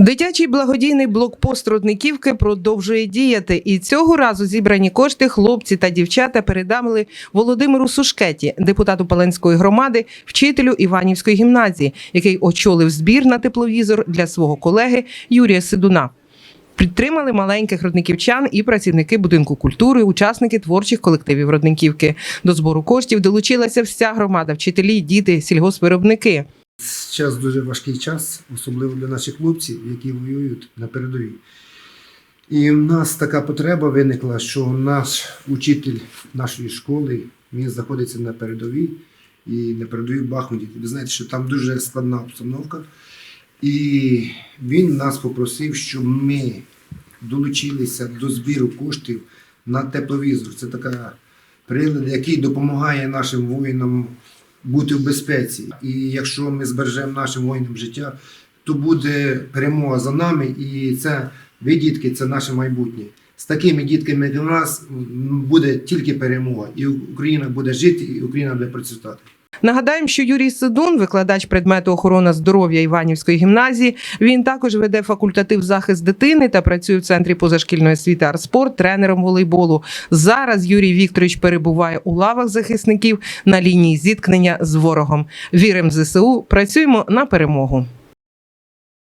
Дитячий благодійний блокпост Родниківки продовжує діяти, і цього разу зібрані кошти хлопці та дівчата передали Володимиру Сушкеті, депутату Паленської громади, вчителю Іванівської гімназії, який очолив збір на тепловізор для свого колеги Юрія Сидуна. Підтримали маленьких родниківчан і працівники будинку культури, учасники творчих колективів Родниківки. До збору коштів долучилася вся громада, вчителі, діти, сільгоспвиробники. Час дуже важкий час, особливо для наших хлопців, які воюють на передовій. І в нас така потреба виникла, що наш учитель нашої школи він знаходиться на передовій і на передовій Бахмуті. Ви знаєте, що там дуже складна обстановка. І він нас попросив, щоб ми долучилися до збіру коштів на тепловізор. Це така прилад, який допомагає нашим воїнам бути в безпеці. І якщо ми збережемо нашим воїнам життя, то буде перемога за нами. І це ви, дітки, це наше майбутнє. З такими дітками, як у нас, буде тільки перемога. І Україна буде жити, і Україна буде процвітати. Нагадаємо, що Юрій Сидун, викладач предмету охорона здоров'я Іванівської гімназії, він також веде факультатив захист дитини та працює в центрі позашкільної освіти «Арспорт» тренером волейболу. Зараз Юрій Вікторович перебуває у лавах захисників на лінії зіткнення з ворогом. Віримо в ЗСУ, працюємо на перемогу.